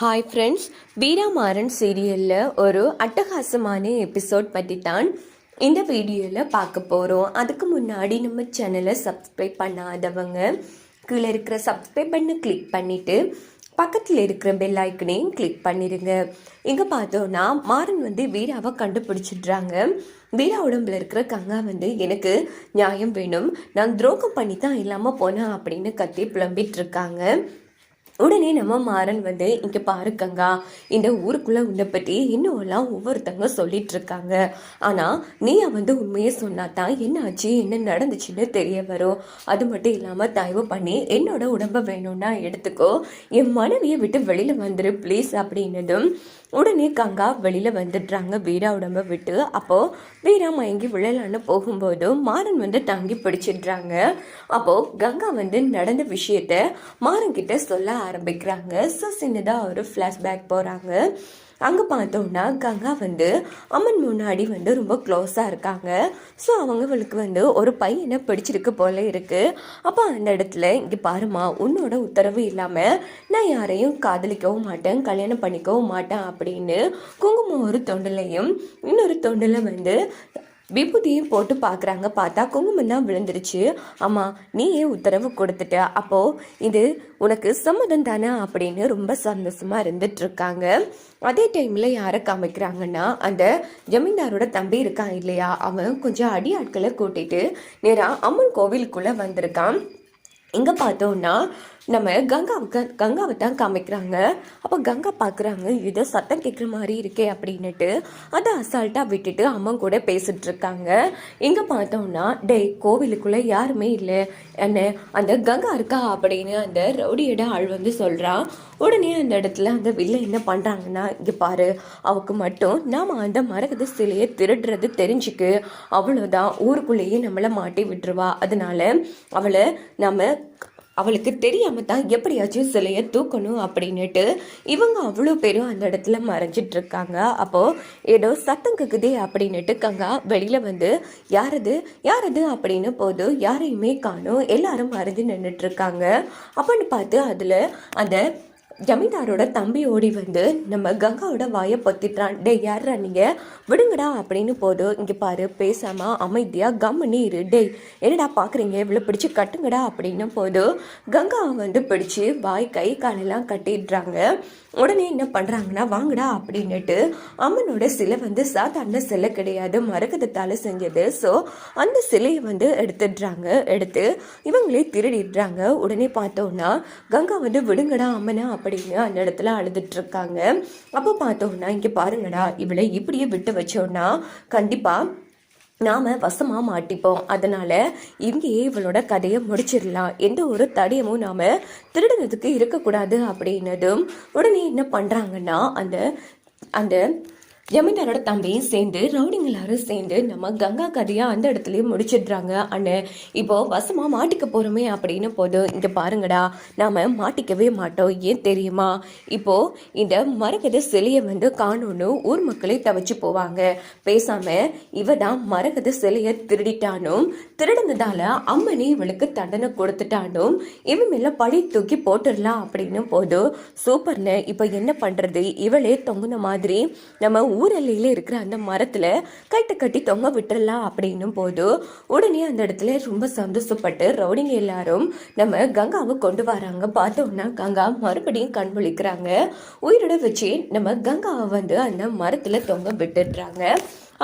Hi friends வீராமாறன் சீரியலில் ஒரு அட்டகாசமான எபிசோட் பற்றி தான் இந்த வீடியோவில் பார்க்க போகிறோம் அதுக்கு முன்னாடி நம்ம சேனலை சப்ஸ்கிரைப் பண்ணாதவங்க கீழே இருக்கிற சப்ஸ்கிரைப் பண்ண கிளிக் பண்ணிவிட்டு பக்கத்தில் இருக்கிற பெல் ஐக்கனையும் கிளிக் பண்ணிடுங்க இங்கே பார்த்தோன்னா மாறன் வந்து வீராவை கண்டுபிடிச்சிடுறாங்க. வீரா உடம்புல இருக்கிற கங்கா வந்து எனக்கு நியாயம் வேணும். நான் துரோகம் பண்ணி தான் இல்லாமல் போனேன் அப்படின்னு கத்தி புலம்பிட்டு இருக்காங்க. உடனே நம்ம மாறன் வந்து இங்கே பாரு கங்கா இந்த ஊருக்குள்ளே உன்னை பற்றி இன்னும்லாம் ஒவ்வொருத்தங்க சொல்லிட்டு இருக்காங்க. ஆனால் நீ வந்து உண்மையை சொன்னா தான் என்ன ஆச்சு என்ன நடந்துச்சுன்னு தெரிய வரும். அது மட்டும் இல்லாமல் தயவு பண்ணி என்னோட உடம்பை வேணும்னா எடுத்துக்கோ. என் மனைவியை விட்டு வெளியில் வந்துரு ப்ளீஸ் அப்படின்னதும் உடனே கங்கா வெளியில் வந்துடுறாங்க. வீரா உடம்பை விட்டு. அப்போது வீரா மயங்கி விழலான்னு போகும்போது மாறன் வந்து தங்கி பிடிச்சிடுறாங்க. அப்போது கங்கா வந்து நடந்த விஷயத்த மாறன் கிட்ட சொல்ல ஆரம்பிக்கிறாங்க. ஸோ சின்னதாக ஒரு ஃப்ளாஷ்பேக் போகிறாங்க அங்கே பார்த்தோம்னா கங்கா வந்து அம்மன் முன்னாடி வந்து ரொம்ப க்ளோஸாக இருக்காங்க. ஸோ அவங்களுக்கு வந்து ஒரு பையனை பிடிச்சிருக்கு போல இருக்குது அப்போ அந்த இடத்துல இங்கே பாருமா உன்னோட உத்தரவு இல்லாமல் நான் யாரையும் காதலிக்கவும் மாட்டேன் கல்யாணம் பண்ணிக்கவும் மாட்டேன் அப்படின்னு குங்குமம் ஒரு தொண்டிலையும் இன்னொரு தொண்டில் வந்து விபூதியும் போட்டு பார்க்குறாங்க. பார்த்தா குங்குமம் தான் விழுந்துருச்சு. ஆமாம் நீயே உத்தரவு கொடுத்துட்ட? அப்போது இது உனக்கு சம்மதம் தானே அப்படின்னு ரொம்ப சந்தோஷமாக இருந்துட்டுருக்காங்க அதே டைமில் யாரை காமிக்கிறாங்கன்னா அந்த ஜமீன்தாரோட தம்பி இருக்கான் இல்லையா? அவன் கொஞ்சம் அடி ஆட்களை கூட்டிகிட்டு நேராக அம்மன் கோவிலுக்குள்ளே வந்திருக்கான். இங்கே பார்த்தோன்னா நம்ம கங்காவுக்கு கங்காவை தான் காமிக்கிறாங்க. அப்போ கங்கா பார்க்குறாங்க ஏதோ சத்தம் கேட்குற மாதிரி இருக்கே அப்படின்னுட்டு. அதை அசால்ட்டாக விட்டுட்டு அம்மா கூட பேசிட்டு இருக்காங்க. இங்கே பார்த்தோம்னா டேய் கோவிலுக்குள்ளே யாருமே இல்லை. என்ன அந்த கங்கா இருக்கா அப்படின்னு அந்த ரவுடியோட ஆள் வந்து சொல்கிறான் உடனே அந்த இடத்துல அந்த வில்ல என்ன பண்ணுறாங்கன்னா இங்கே பாரு அவக்கு மட்டும் நாம் அந்த மரகத சிலையை திருடுறது தெரிஞ்சுக்கு. அவ்வளோதான் ஊருக்குள்ளேயே நம்மளை மாட்டி விட்டுருவா. அதனால அவளை நம்ம அவளுக்கு தெரியாமல் தான் எப்படியாச்சும் சிலையை தூக்கணும் அப்படின்னுட்டு இவங்க அவ்வளோ பேரும் அந்த இடத்துல மறைஞ்சிட்ருக்காங்க அப்போது ஏதோ சத்தம் கேக்குதே அப்படின்னுட்டு கங்கா வெளியில் வந்து யாரது? யாரது? அப்படின்னு போது யாரையுமே காணும். எல்லாரும் மறைஞ்சு நின்றுட்டுருக்காங்க அப்படின்னு பார்த்து அதில் அந்த ஜமீன்தாரோட தம்பி ஓடி வந்து நம்ம கங்காவோட வாயை பொத்திட்டான். டே யாரா நீங்க? விடுங்கடா அப்படின்னு போதும் இங்கே பாரு பேசாமல் அமைதியாக கம்மனி இரு. டேய் என்னடா பார்க்குறீங்க இவ்வளோ பிடிச்சி கட்டுங்கடா அப்படின்னு போதும் கங்காவை வந்து பிடிச்சி வாய் கை காலெல்லாம் கட்டிடுறாங்க. உடனே என்ன பண்ணுறாங்கன்னா வாங்கடா அப்படின்னுட்டு அம்மனோட சிலை வந்து சாதாரண சிலை கிடையாது மரகதத்தால் செஞ்சது. ஸோ அந்த சிலையை வந்து எடுத்துடுறாங்க. எடுத்து இவங்களே திருடிடுறாங்க. உடனே பார்த்தோன்னா கங்கா வந்து விடுங்கடா அம்மனா அப்படின்னு அந்த இடத்துல அழுதுட்டு இருக்காங்க அப்போ பார்த்தோன்னா இங்கே பாருங்கடா இவளை இப்படியே விட்டு வச்சோன்னா கண்டிப்பாக நாம் வசமாக மாட்டிப்போம். அதனால் இங்கேயே இவளோட கதையை முடிச்சிடலாம். எந்த ஒரு தடயமும் நாம் திருடுறதுக்கு இருக்கக்கூடாது அப்படின்னதும் உடனே என்ன பண்ணுறாங்கன்னா அந்த அந்த ஜமீன்தாரோட தம்பியும் சேர்ந்து ரவுடிங் எல்லாரும் சேர்ந்து நம்ம கங்கா கதையாக அந்த இடத்துலயே முடிச்சிடுறாங்க. அண்ணன் இப்போ வசமா மாட்டிக்க போறோமே அப்படின்னு போதும். இங்க பாருங்கடா நாம மாட்டிக்கவே மாட்டோம். ஏன் தெரியுமா? இப்போ இந்த மரகத சிலையை வந்து காணோன்னு ஊர் மக்களே தவிச்சு போவாங்க. பேசாம இவ தான் மரகத சிலையை திருடிட்டானும் திருடினதால அம்மனே இவளுக்கு தண்டனை கொடுத்துட்டானும் இவன் மேல பழி தூக்கி போட்டுடலாம் அப்படின்னு போதும். சூப்பர்னு இப்போ என்ன பண்றது? இவளே தொங்குன மாதிரி நம்ம ஊரல்லையில் இருக்கிற அந்த மரத்தில் கைட்டை கட்டி தொங்க விட்டுறலாம் அப்படின்னும் போது உடனே அந்த இடத்துல ரொம்ப சந்தோஷப்பட்டு ரவுடிங்க எல்லாரும் நம்ம கங்காவை கொண்டு வராங்க. பார்த்தோம்னா கங்கா மறுபடியும் கண்பொழிக்கிறாங்க உயிரோட வச்சு நம்ம கங்காவை வந்து அந்த மரத்தில் தொங்க விட்டுடுறாங்க.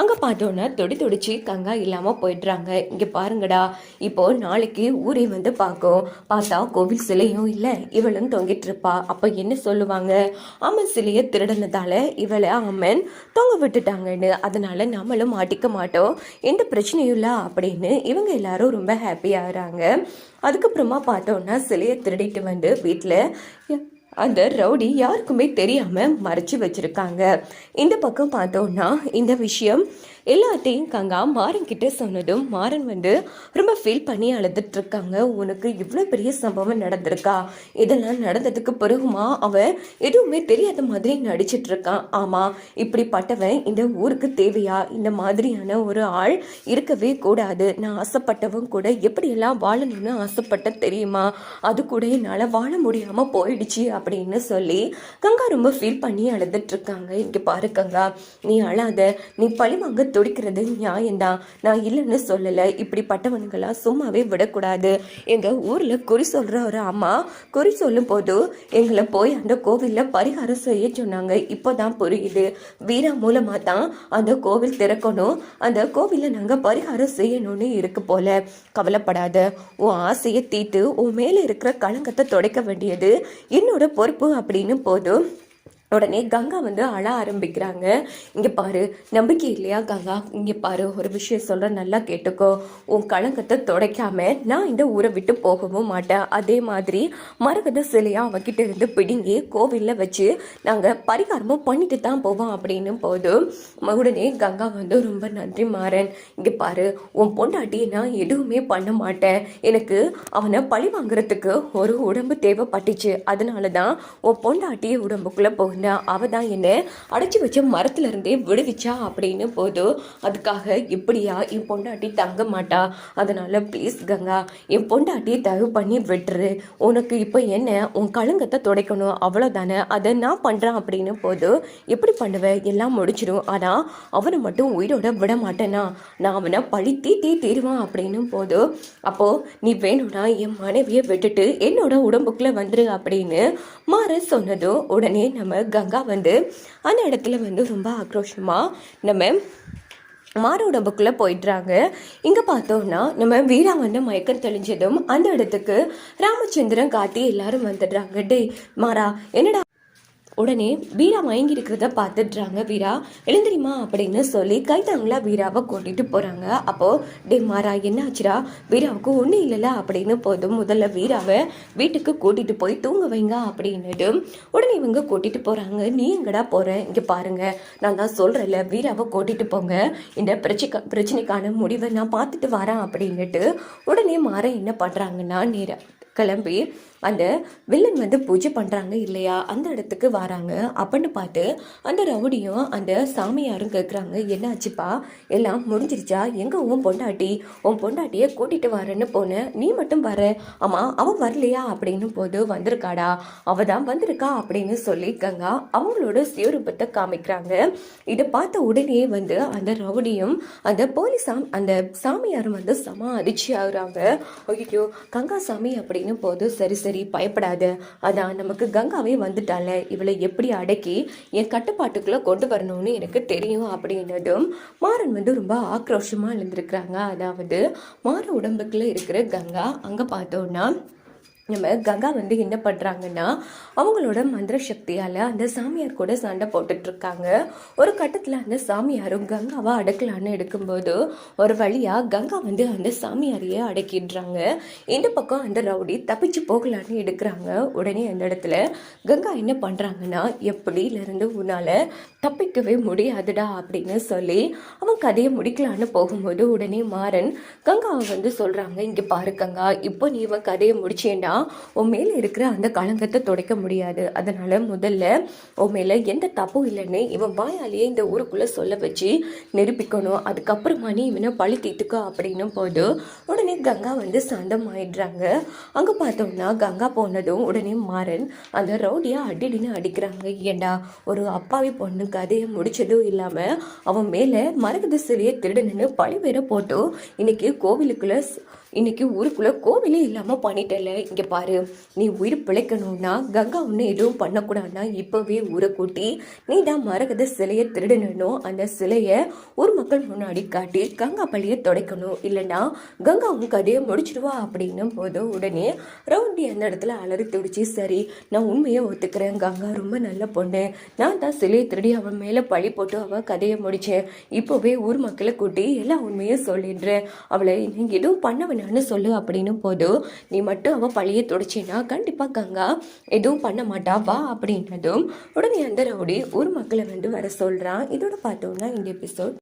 அங்கே பார்த்தோன்னா தொடி தொடிச்சு கங்கா இல்லாமல் போயிடுறாங்க. இங்கே பாருங்கடா இப்போது நாளைக்கு ஊரே வந்து பார்க்கும். பார்த்தா கோவில் சிலையும் இல்லை இவளும் தொங்கிட்டு இருப்பா. அப்போ என்ன சொல்லுவாங்க? அம்மன் சிலையை திருடினதால இவளை அம்மன் தொங்க விட்டுட்டாங்கன்னு. அதனால நம்மளும் மாட்டிக்க மாட்டோம். எந்த பிரச்சனையும் இல்லை அப்படின்னு இவங்க எல்லாரும் ரொம்ப ஹாப்பியாகிறாங்க அதுக்கப்புறமா பார்த்தோன்னா சிலையை திருடிட்டு வந்து வீட்டில் அந்த ரவுடி யாருக்குமே தெரியாமல் மறைச்சி வச்சிருக்காங்க. இந்த பக்கம் பார்த்தோன்னா இந்த விஷயம் எல்லாத்தையும் கங்கா மாறன் கிட்ட சொன்னதும் மாறன் வந்து ரொம்ப ஃபீல் பண்ணி அழுதுட்டு இருக்காங்க உனக்கு இவ்வளோ பெரிய சம்பவம் நடந்திருக்கா? இதெல்லாம் நடந்ததுக்கு பிறகுமா அவன் எதுவுமே தெரியாத மாதிரி நடிச்சிட்டு இருக்கான் ஆமாம் இப்படிப்பட்டவன் இந்த ஊருக்கு தேவையா? இந்த மாதிரியான ஒரு ஆள் இருக்கவே கூடாது. நான் ஆசைப்பட்டவன் கூட எப்படியெல்லாம் வாழணும்னு ஆசைப்பட்ட தெரியுமா? அது கூட என்னால் வாழ முடியாமல் போயிடுச்சு அப்படின்னு சொல்லி கங்கா ரொம்ப ஃபீல் பண்ணி அழுதுட்டு இருக்காங்க இங்கே பாரு கங்கா நீ அழாத. நீ பழிவாங்க துடிக்கிறது. நியாயம்தான் நான் இல்லைன்னு சொல்லலை. இப்படிப்பட்டவனுங்களாம் சும்மாவே விடக்கூடாது. எங்கள் ஊரில் குறி சொல்கிற ஒரு அம்மா. குறி சொல்லும் போது எங்களை போய் அந்த கோவிலில் பரிகாரம் செய்ய சொன்னாங்க. இப்போ தான் புரியுது. வீரா மூலமாக தான் அந்த கோவில் திறக்கணும். அந்த கோவிலில் நாங்கள் பரிகாரம் செய்யணும்னு இருக்கு போல. கவலைப்படாத. உன் ஆசையை தீர்த்து உன் மேலே இருக்கிற களங்கத்தை துடைக்க வேண்டியது என்னோட பொறுப்பு அப்படின்னு போதும். உடனே கங்கா வந்து அழ ஆரம்பிக்கிறாங்க. இங்கே பாரு நம்பிக்கை இல்லையா கங்கா? இங்கே பாரு ஒரு விஷயம் சொல்கிற நல்லா கேட்டுக்கோ. உன் களங்கத்தை துடைக்காம நான் இந்த ஊரை விட்டு போகவும் மாட்டேன். அதே மாதிரி மரகத சிலையாக அவகிட்ட இருந்து பிடுங்கி கோவிலில் வச்சு நாங்கள் பரிகாரமும் பண்ணிட்டு தான் போவோம் அப்படின்னு போதும் உடனே கங்கா வந்து ரொம்ப நன்றி மாறன். இங்கே பாரு உன் பொண்டாட்டி நான் எதுவுமே பண்ண மாட்டேன். எனக்கு அவனை பழி வாங்குறதுக்கு ஒரு உடம்பு தேவைப்பட்டுச்சு. அதனால தான் உன் பொண்டாட்டியை உடம்புக்குள்ளே போகுது அவள் தான் என்ன அடைச்சி வச்ச மரத்துலேருந்தே விடுவிச்சா அப்படின்னு போதும் அதுக்காக இப்படியா என் பொண்டாட்டி தங்க மாட்டா? அதனால் ப்ளீஸ் கங்கா என் பொண்டாட்டி தயவு பண்ணி விட்டுரு. உனக்கு இப்போ என்ன? உன் கழுங்கத்தை துடைக்கணும் அவ்வளோதானே அதை நான் பண்ணுறேன் அப்படின்னு போதும் எப்படி பண்ணுவேன் எல்லாம் முடிச்சிடும் ஆனால் அவனை மட்டும் உயிரோட விட மாட்டேனா? நான் அவனை பழி தீ தீருவான் அப்படின்னு போதும் அப்போது நீ வேணும்னா என் மனைவியை விட்டுட்டு என்னோட உடம்புக்குள்ளே வந்துரு அப்படின்னு மாற சொன்னதும் உடனே நம்ம கங்கா வந்து அந்த இடத்துல வந்து ரொம்ப ஆக்ரோஷமாக நம்ம மாற உடம்புக்குள்ளே போயிடுறாங்க. இங்கே பார்த்தோம்னா நம்ம வீரா வந்து மயக்கம் தெளிஞ்சதும் அந்த இடத்துக்கு ராமச்சந்திரன் காட்டி எல்லாரும் வந்துடுறாங்க. டே மாறா என்னடா உடனே வீரா மயங்கி இருக்கிறத பார்த்துடுறாங்க வீரா. எழுந்திரிமா அப்படின்னு சொல்லி கைதாங்களா வீராவை கூட்டிகிட்டு போகிறாங்க அப்போது டே மாறா என்னாச்சுடா? வீராவுக்கு ஒன்றும் இல்லைல்ல அப்படின்னு போதும் முதல்ல வீராவை வீட்டுக்கு கூட்டிகிட்டு போய் தூங்க வைங்க அப்படின்னுட்டு உடனே இவங்க கூட்டிகிட்டு போகிறாங்க நீ எங்கடா போகிறேன் இங்கே பாருங்கள் நான் தான் சொல்கிறேன்ல வீராவை கூட்டிகிட்டு போங்க. இந்த பிரச்சனை பிரச்சனைக்கான முடிவை நான் பார்த்துட்டு வரேன். அப்படின்னுட்டு உடனே மாற என்ன பண்ணுறாங்கன்னா நேராக கிளம்பி அந்த வில்லன் வந்து பூஜை பண்ணுறாங்க இல்லையா? அந்த இடத்துக்கு வராங்க. அப்படின்னு பார்த்து அந்த ரவுடியும் அந்த சாமியாரும் கேட்குறாங்க என்னாச்சுப்பா? எல்லாம் முடிஞ்சிருச்சா? எங்கே உன் பொண்டாட்டி? உன் பொண்டாட்டியை கூட்டிகிட்டு வரேன்னு போனேன் நீ மட்டும் வர. ஆமாம் அவன் வரலையா? அப்படின்னு போது வந்திருக்காடா. அவ தான் வந்திருக்கா அப்படின்னு சொல்லி கங்கா அவங்களோட சுயரூபத்தை காமிக்கிறாங்க. இதை பார்த்த உடனே வந்து அந்த ரவுடியும் அந்த போலீஸாம் அந்த சாமியாரும் வந்து சம அதிர்ச்சி ஆகுறாங்க. ஐயோ கங்கா சாமி அப்படின்னு போது சரி. சரி பயப்படாத. அதான் நமக்கு கங்காவே வந்துட்டால. இவளை எப்படி அடக்கி என் கட்டுப்பாட்டுக்குள்ளே கொண்டு வரணும்னு எனக்கு தெரியும் அப்படின்னதும் மாறன் வந்து ரொம்ப ஆக்ரோஷமாக இருந்திருக்கிறாங்க அதாவது மாற உடம்புக்குள்ளே இருக்கிற கங்கா அங்கே பார்த்தோன்னா நம்ம கங்கா வந்து என்ன பண்ணுறாங்கன்னா அவங்களோட மந்திர சக்தியால் அந்த சாமியார் கூட சண்டை போட்டுட்ருக்காங்க. ஒரு கட்டத்தில் அந்த சாமியாரும் கங்காவை அடக்கலான்னு எடுக்கும்போது ஒரு வழியாக கங்கா வந்து அந்த சாமியாரையே அடக்கிடுறாங்க. இந்த பக்கம் அந்த ரவுடி தப்பிச்சு போகலான்னு எடுக்கிறாங்க. உடனே அந்த இடத்துல கங்கா என்ன பண்ணுறாங்கன்னா எப்படியிலேருந்து உன்னால் தப்பிக்கவே முடியாதுடா அப்படின்னு சொல்லி அவன் கதையை முடிக்கலான்னு போகும்போது உடனே மாறன் கங்காவை வந்து சொல்கிறாங்க இங்கே பாரு கங்கா இப்போ நீ இவன் கதையை முடிச்சேன்னா உன் மேலே இருக்கிற அந்த களங்கத்தை துடைக்க முடியாது. அதனால் முதல்ல உன் மேலே எந்த தப்பும் இல்லைன்னு இவன் வாயாலேயே இந்த ஊருக்குள்ளே சொல்ல வச்சு நிரூபிக்கணும். அதுக்கப்புறமா நீ இவனை பழி தீத்துக்கோ அப்படின்னும் போது உடனே கங்கா வந்து சந்தம் ஆயிடுறாங்க அங்கே பார்த்தோம்னா கங்கா போனதும் உடனே மாறன் அந்த ரவுடியாக அடிடின்னு அடிக்கிறாங்க. ஏண்டா ஒரு அப்பாவி பொண்ணு கதையை முடிச்சதும் இல்லாமல் அவன் மேலே மரகத சிலையை திருடனுன்னு பழி வேற போட்டு இன்னைக்கு கோவிலுக்குள்ளே இன்னைக்கு ஊருக்குள்ளே கோவிலே இல்லாமல் பண்ணிட்டல இங்கே பாரு நீ உயிர் பிழைக்கணும்னா கங்கா ஒன்று எதுவும் பண்ணக்கூடாதுன்னா இப்போவே ஊரை கூட்டி நீ தான் மரகத சிலையை திருடணும் அந்த சிலையை ஊர் மக்கள் முன்னாடி காட்டி கங்கா பள்ளியை துடைக்கணும். இல்லைன்னா கங்கா உன் கதையை முடிச்சிடுவா அப்படின்னும் போது உடனே ரவுண்டி அந்த இடத்துல அலறி துடிச்சு சரி நான் உண்மையை ஒத்துக்கிறேன். கங்கா ரொம்ப நல்ல பொண்ணு. நான் தான் சிலையை திருடி அவன் மேலே பழி போட்டு அவன் கதையை முடித்தேன் இப்போவே ஊர் மக்களை கூட்டி எல்லா உண்மையும் சொல்லிடுறேன். அவளை நீங்கள் எதுவும் பண்ண சொல்கிறேன்னு சொல்லு அப்படின்னு போதும் நீ மட்டும் அவள் பழியை துடைச்சின்னா கண்டிப்பாக கங்கா எதுவும் பண்ண மாட்டா வா அப்படின்றதும் உடனே அந்த ரவுடி ஊர் மக்களை வந்து வர சொல்கிறான் இதோட பார்த்தோம்னா இந்த எபிசோட்